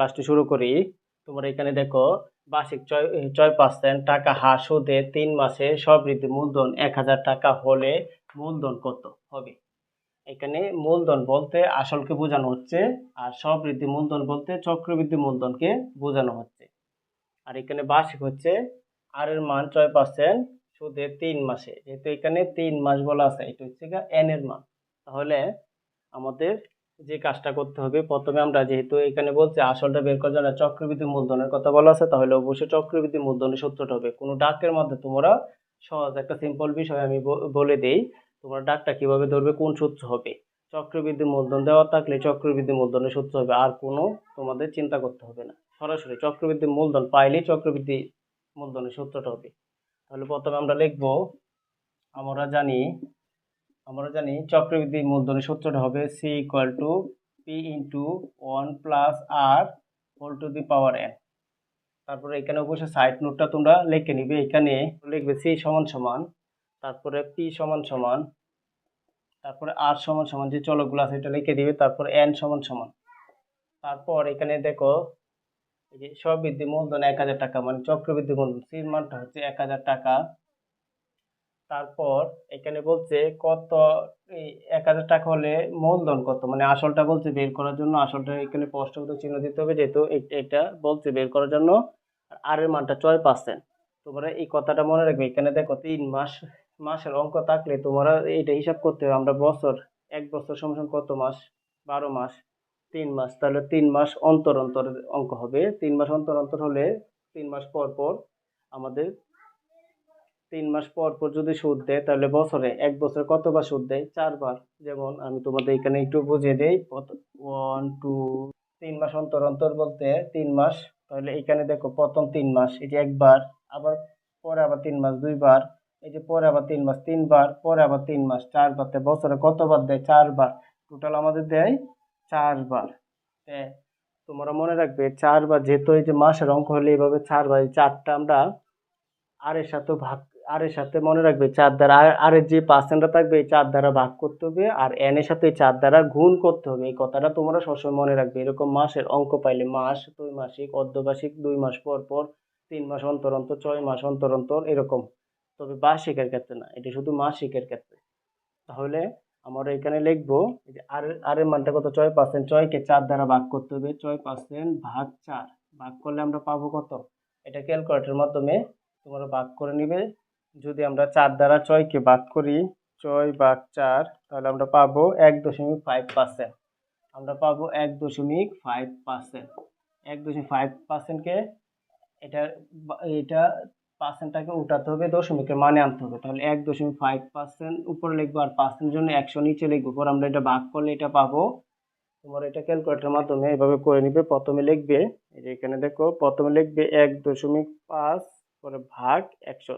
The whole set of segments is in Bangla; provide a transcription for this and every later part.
ক্লাসটি শুরু করি। তোমরা এখানে দেখো, বার্ষিক ছয় ছয় পার্সেন্ট টাকা হার সুদে তিন মাসে সবৃদ্ধি মূলধন এক হাজার টাকা হলে মূলধন কত হবে? এখানে মূলধন বলতে আসলকে বোঝানো হচ্ছে আর সবৃদ্ধি মূলধন বলতে চক্রবৃদ্ধি মূলধনকে বোঝানো হচ্ছে। আর এখানে বার্ষিক হচ্ছে আর এর মান ছয় পার্সেন্ট সুদে তিন মাসে। যেহেতু এখানে তিন মাস বলা আছে, এটা হচ্ছে এন এর মান। তাহলে আমাদের যে কাজটা করতে হবে, প্রথমে আমরা যেহেতু এখানে বলছি আসলটা বের করার জন্য চক্রবৃদ্ধি মূলধনের কথা বলা আছে, তাহলে অবশ্যই চক্রবৃদ্ধি মূলধনের সূত্রটা হবে। কোনো ডাকের মধ্যে তোমরা সহজ একটা সিম্পল বিষয় আমি বলে দেই, তোমরা ডাকটা কীভাবে ধরবে, কোন সূত্র হবে? চক্রবৃদ্ধি মূলধন দেওয়া থাকলে চক্রবৃদ্ধি মূলধনের সূত্র হবে, আর কোনো তোমাদের চিন্তা করতে হবে না। সরাসরি চক্রবৃদ্ধি মূলধন পাইলেই চক্রবৃদ্ধি মূলধনের সূত্রটা হবে। তাহলে প্রথমে আমরা লিখব, আমরা জানি আমরা জানি চক্রবৃদ্ধি মূলধনের সূত্রটা হবে C equal to P into one plus R whole to the power N তারপরে এখানে অবশ্যই সাইড নোটটা তোমরা লিখে নিবে। এখানে লিখবে সি সমান সমান, তারপরে পি সমান সমান, তারপরে আর সমান সমান যে চলকগুলো আছে এটা লিখে দিবে, তারপর এন সমান সমান। তারপর এখানে দেখো, এই যে সবৃদ্ধি মূলধন এক হাজার টাকা মানে চক্রবৃদ্ধি মূলধন সির মানটা হচ্ছে এক হাজার টাকা। তারপর এখানে বলছে কত এক হাজার টাকা হলে মূলধন কত? মানে আসলটা বলছে বের করার জন্য আসলটা এখানে স্পষ্টত চিহ্ন দিতে হবে যেহেতু এটা বলছে বের করার জন্য, আর এর মানটা ছয় পার্সেন্ট তোমরা এই কথাটা মনে রাখবে। এখানে দেখো তিন মাস, মাসের অঙ্ক থাকলে তোমরা এটা হিসাব করতে হবে। আমরা বছর, এক বছর সমান কত মাস? বারো মাস। তিন মাস, তাহলে তিন মাস অন্তর অন্তর অঙ্ক হবে। তিন মাস অন্তর অন্তর হলে তিন মাস পর পর আমাদের তিন মাস পর পর যদি সুদ দেয়, তাহলে বছরে এক বছরে কতবার সুদ দেয়? চারবার। যেমন আমি তোমাদের এখানে একটু বুঝিয়ে দেই ওয়ান টু তিন মাস অন্তর অন্তর বলতে তিন মাস, তাহলে এখানে দেখো প্রথম তিন মাস যে একবার, আবার পরে আবার তিন মাস, দুইবার, এই যে পরে আবার তিন মাস, তিনবার, পরে আবার তিন মাস, চারবার বছরে কতবার দেয়? চারবার। টোটাল আমাদের দেয় চারবার। তোমরা মনে রাখবে, চারবার যেহেতু এই যে মাসের অঙ্ক হলে এইভাবে চারবার চারটা আমরা আর এর সাথে ভাগ আর এর সাথে মনে রাখবে, চার দ্বারা, আর এর যে পার্সেন্টটা থাকবে, এই চার দ্বারা ভাগ করতে হবে আর এন এর সাথে চার দ্বারা গুণ করতে হবে। এই কথাটা তোমরা সবসময় মনে রাখবে। এরকম মাসের অঙ্ক পাইলে মাস, দুই মাসিক, অর্ধবার্ষিক, দুই মাস পর পর, তিন মাস অন্তর অন্তর, ছয় মাস অন্তর অন্তর, এরকম। তবে বার্ষিকের ক্ষেত্রে না, এটা শুধু মাসিকের ক্ষেত্রে। তাহলে আমরা এখানে লিখব যে আর আর এর মানটা কত? ছয় পার্সেন্ট ছয়কে চার দ্বারা ভাগ করতে হবে, ছয় পার্সেন্ট ভাগ চার। ভাগ করলে আমরা পাবো কত? এটা ক্যালকুলেটরের মাধ্যমে তোমরা ভাগ করে নিবে। যদি আমরা চার দ্বারা ছয়কে ভাগ করি, ছয় ভাগ চার, তাহলে আমরা পাবো এক দশমিক ফাইভ পার্সেন্ট আমরা পাবো এক দশমিক ফাইভ পার্সেন্ট এক দশমিক ফাইভ পার্সেন্টকে এটা এটা পার্সেন্টটাকে উঠাতে হবে, দশমিকের মানে আনতে হবে। তাহলে এক দশমিক ফাইভ পার্সেন্ট উপরে লিখব আর পার্সেন্টের জন্য একশো নিচে লিখব। পর আমরা এটা ভাগ করলে এটা পাবো। তোমার এটা ক্যালকুলেটরের মাধ্যমে এভাবে করে নিবে। প্রথমে লিখবে এখানে দেখো, প্রথমে লিখবে এক দশমিক পাঁচ, পরে ভাগ একশো।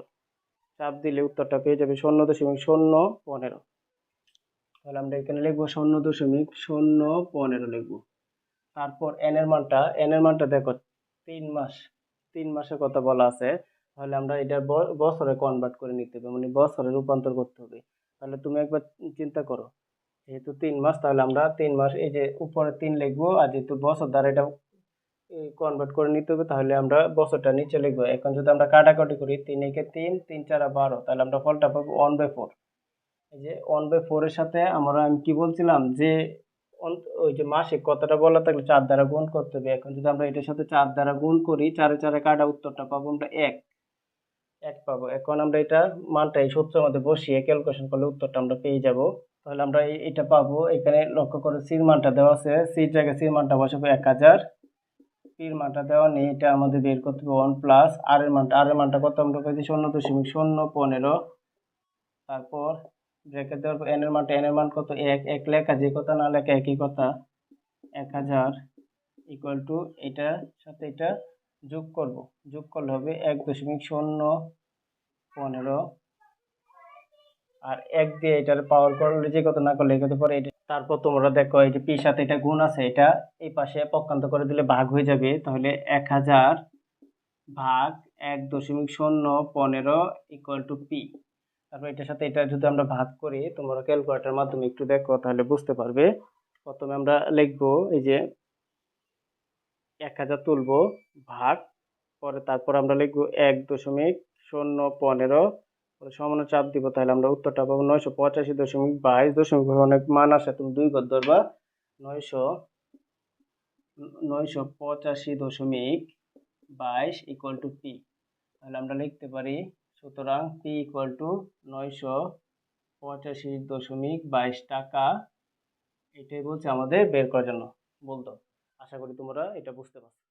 চাপ দিলে উত্তরটা পেয়ে যাবে শূন্য দশমিক শূন্য পনেরো। তাহলে আমরা এখানে লিখব শূন্য দশমিক শূন্য পনেরো লিখব। তারপর এন এর মানটা এন এর মানটা দেখো, তিন মাস, তিন মাসের কথা বলা আছে। তাহলে আমরা এটা বছরে কনভার্ট করে নিতে হবে মানে বছরে রূপান্তর করতে হবে। তাহলে তুমি একবার চিন্তা করো, যেহেতু তিন মাস, তাহলে আমরা তিন মাস, এই যে উপরে তিন লিখব, আর যেহেতু বছর দ্বারা এটা কনভার্ট করে নিতে হবে, তাহলে আমরা বছরটা নিচে লিখব। এখন যদি আমরা কাটাকাটি করি তিন একে তিন তিন চারা বারো, তাহলে আমরা ফলটা পাবো ওয়ান বাই ফোর এই যে ওয়ান বাই ফোরের সাথে আমরা আমি কি বলছিলাম যে ওই যে মাসিক কথাটা বলা থাকলে চার দ্বারা গুণ করতে হবে। এখন যদি আমরা এটার সাথে চার দ্বারা গুণ করি, চারে চারে কাটা উত্তরটা পাবো আমরা এক। এক পাবো। এখন আমরা এটা মানটা এই সূত্রের মধ্যে বসিয়ে ক্যালকুলেশন করলে উত্তরটা আমরা পেয়ে যাব। তাহলে আমরা এটা পাবো। এখানে লক্ষ্য করে, সির মানটা দেওয়া আছে। সির জায়গায় সির মানটা বসাবো এক হাজার। পির মানটা দেওয়া নেই, এটা আমাদের বের করতে হবে ওয়ান প্লাস আর এর মানটা। আর এর মানটা কত আমরা পেয়েছি শূন্য দশমিক শূন্য পনেরো। তারপর ব্রেকেট দেওয়ার পর এন এর মানটা এন এর মান কত? এক। এক লেখা যে কথা না লেখা একই কথা। এক হাজার ইকুয়াল টু এটার সাথে এটা যোগ করব। যোগ করলে হবে এক দশমিক শূন্য পনেরো। আর এক দিয়ে এটার পাওয়ার করলে যে কত না করলে কত পরে এটা তারপর তোমরা দেখো এই যে পির সাথে এটা গুণ আছে, এটা এই পাশে পক্ষান্ত করে দিলে ভাগ হয়ে যাবে, তাহলে এক হাজার ভাগ এক দশমিক শূন্য পনেরো ইকুয়াল টু পি তারপর এটার সাথে এটা যদি আমরা ভাগ করি, তোমরা ক্যালকুলেটার মাধ্যমে একটু দেখো, তাহলে বুঝতে পারবে। প্রথমে আমরা লিখব এই যে এক হাজার তুলবো ভাগ, পরে তারপর আমরা লিখব এক দশমিক শূন্য পনেরো পরে সমানের চাপ দিব, তাহলে আমরা উত্তরটা পাবো নয়শো পঁচাশি দশমিক বাইশ দশমিক অনেক মান আসে তুমি দুই ঘর ধরবা। নয়শো নয়শো পঁচাশি দশমিক বাইশ ইকুয়াল টু পি তাহলে আমরা লিখতে পারি, সুতরাং পি ইকুয়াল টু নয়শো পঁচাশি দশমিক বাইশ টাকা। এটাই বলছে আমাদের বের করার জন্য। বলতো। আশা করি তোমরা এটা বুঝতে পারছ।